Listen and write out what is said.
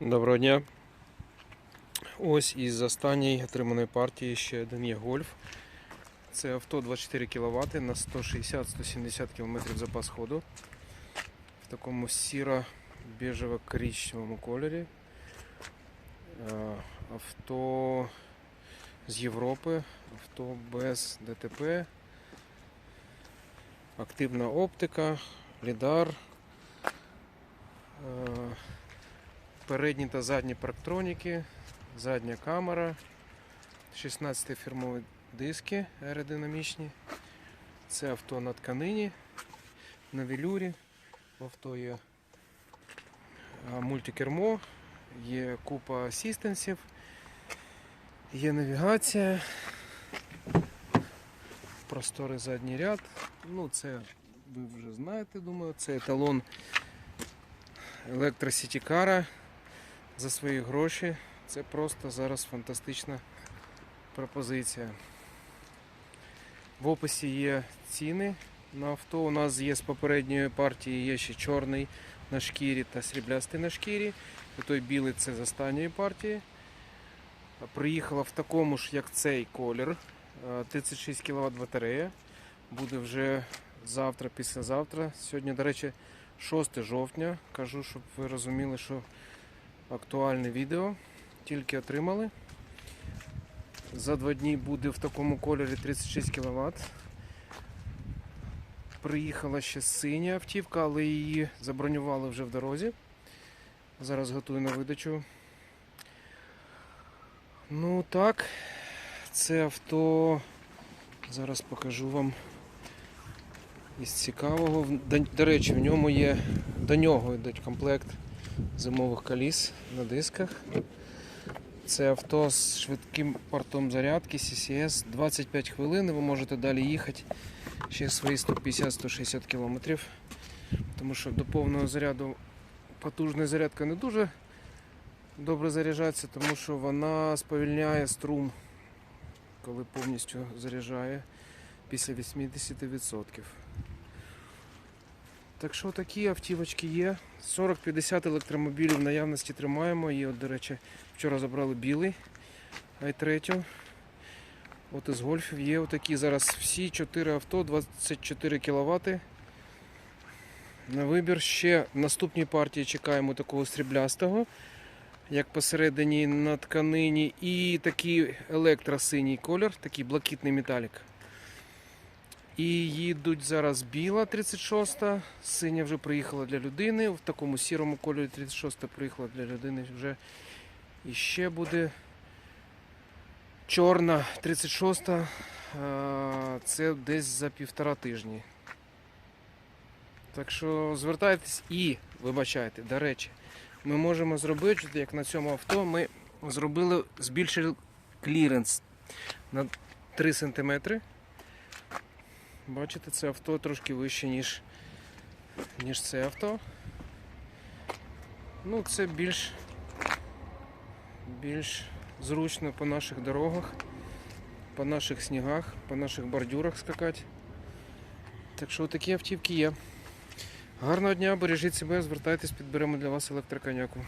Доброго дня. Ось із останньої отриманої партії ще один є гольф. Це авто 24 кВт на 160-170 км запас ходу. В такому сіро-біжево-коричневому кольорі. Е, Авто з Європи, авто без ДТП, активна оптика, лідар. Передні та задні парктроніки, задня камера, 16 фірмові диски аеродинамічні. Це авто на тканині, на велюрі. В авто є мультикермо, є купа асістенсів, є навігація, просторий задній ряд. Ну, це ви вже знаєте, думаю, це еталон електросітікара за свої гроші. Це просто зараз фантастична пропозиція. В описі є ціни на авто. У нас є з попередньої партії є ще чорний на шкірі та сріблястий на шкірі. І той білий це з останньої партії. Приїхала в такому ж, як цей колір. Е, 36 кВт батарея. Буде вже завтра, післязавтра. Сьогодні, до речі, 6 жовтня. Кажу, щоб ви розуміли, що актуальне відео. Тільки отримали. За два дні буде в такому кольорі 36 кВт. Приїхала ще синя автівка, але її забронювали вже в дорозі. Зараз готую на видачу. Ну так, це авто. Зараз покажу вам із цікавого. До, речі, в ньому є до нього йдуть комплект зимових коліс на дисках. Це авто з швидким портом зарядки CCS 25 хвилин. Ви можете далі їхати ще свої 150-160 км. Тому що до повного заряду потужна зарядка не дуже добре заряджається, тому що вона сповільняє струм, коли повністю заряджає після 80%. Так що такі автівочки є. 40-50 електромобілів в наявності тримаємо. І от, до речі, вчора забрали білий i3. От із гольфів є отакі зараз всі 4 авто, 24 кВт. На вибір ще наступній партії чекаємо такого сріблястого, як посередині на тканині, і такий електросиній колір, такий блакитний металік. І їдуть зараз біла 36-та, синя вже приїхала для людини, в такому сірому кольорі 36-та приїхала для людини вже. І ще буде чорна 36-та, це десь за півтора тижні. Так що звертайтесь і вибачайте, до речі, ми можемо зробити, як на цьому авто, ми зробили, збільшили кліренс на 3 см. Бачите, це авто трошки вище, ніж, ніж це авто. Ну, це більш, більш зручно по наших дорогах, по наших снігах, по наших бордюрах скакати. Так що такі автівки є. Гарного дня, бережіть себе, звертайтесь, підберемо для вас електроконяку.